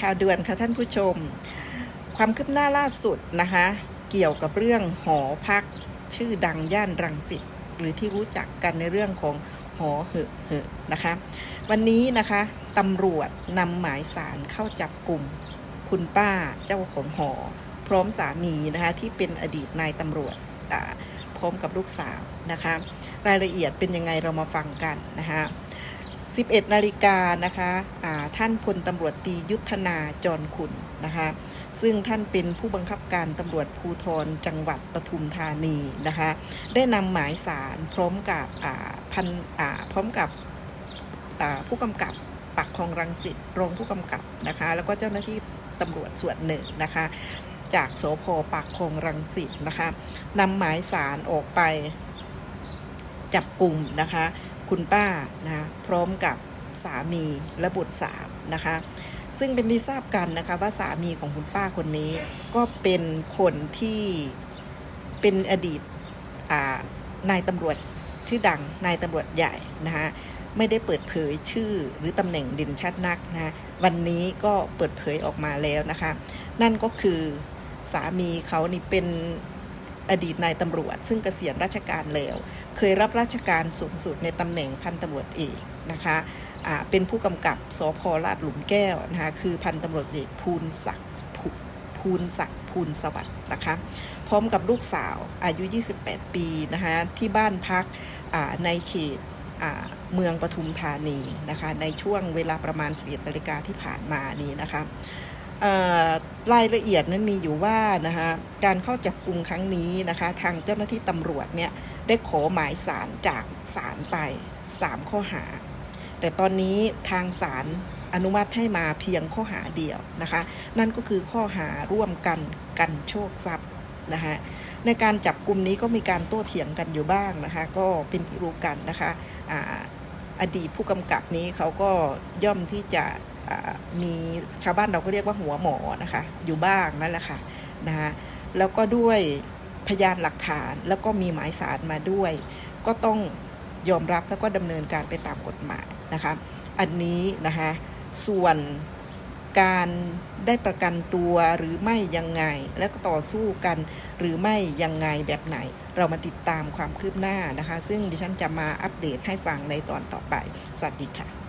ข่าวด่วนค่ะท่านผู้ชม ความคืบหน้าล่าสุดนะคะ เกี่ยวกับเรื่องหอพักชื่อดังย่านรังสิตหรือที่รู้จักกันในเรื่องของหอเหอะเหอะนะคะ วันนี้นะคะตำรวจนำหมายสารเข้าจับกลุ่ม คุณป้าเจ้าของหอ พร้อมสามีนะคะที่เป็นอดีตนายตำรวจพร้อมกับลูกสาวนะคะ รายละเอียดเป็นยังไงเรามาฟังกันนะคะ 11นาฬิกานะคะท่านพลตำรวจตียุทธนาจรคุณนะคะ ซึ่งท่านเป็นผู้บังคับการตำรวจภูธรจังหวัดปทุมธานีนะคะ ได้นำหมายสารพร้อมกับพันพร้อมกับผู้กำกับปักคลองรังสิตรองผู้กำกับนะคะ แล้วก็เจ้าหน้าที่ตำรวจส่วนหนึ่งนะคะ จากสพปากคลองรังสิตนะคะนำหมายสารออกไปจับกลุ่มนะคะ คุณป้านะพร้อมกับสามีและบุตรสาวนะคะ ซึ่งเป็นที่ทราบกันนะคะว่าสามีของคุณป้าคนนี้ ก็เป็นคนที่เป็นอดีตนายตำรวจชื่อดังนายตำรวจใหญ่นะคะไม่ได้เปิดเผยชื่อหรือตำแหน่งด่นชัดนักนะะวันนี้ก็เปิดเผยออกมาแล้วนะคะ นั่นก็คือสามีเขานี่เป็น อดีตนายตำรวจ ซึ่งเกษียณราชการแล้ว เคยรับราชการสูงสุดในตำแหน่งพันตำรวจเอกนะคะเป็นผู้กำกับสพลาดหลุมแก้วนะคะคือพันตำรวจเอกภูลศักดิ์ภูลศักดิ์ภูลสวัสดิ์นะคะพร้อมกับลูกสาวอายุ 28 ปีนะคะที่บ้านพักในเขตเมืองปทุมธานีนะคะในช่วงเวลาประมาณ11นาฬิกาที่ผ่านมานี้นะคะ รายละเอียดนั้นมีอยู่ว่านะคะการเข้าจับกลุ่มครั้งนี้นะคะ ทางเจ้าหน้าที่ตำรวจเนี่ยได้ขอหมายสารจากศาลไป 3 ข้อหา แต่ตอนนี้ทางศาลอนุมัติให้มาเพียงข้อหาเดียวนะคะ นั่นก็คือข้อหาร่วมกันกันโชคทรัพย์นะคะในการจับกลุ่มนี้ก็มีการโต้เถียงกันอยู่บ้างนะคะ ก็เป็นที่รู้กันนะคะออดีตผู้กำกับนี้เขาก็ย่อมที่จะ มีชาวบ้านเราก็เรียกว่าหัวหมอนะคะ อยู่บ้างนั่นแหละค่ะนะคะแล้วก็ด้วยพยานหลักฐานแล้วก็มีหมายสารมาด้วย ก็ต้องยอมรับแล้วก็ดำเนินการไปตามกฎหมายนะคะ อันนี้นะคะส่วนการได้ประกันตัวหรือไม่ยังไง แล้วก็ต่อสู้กันหรือไม่ยังไงแบบไหน เรามาติดตามความคืบหน้านะคะ ซึ่งดิฉันจะมาอัปเดตให้ฟังในตอนต่อไป สวัสดีค่ะ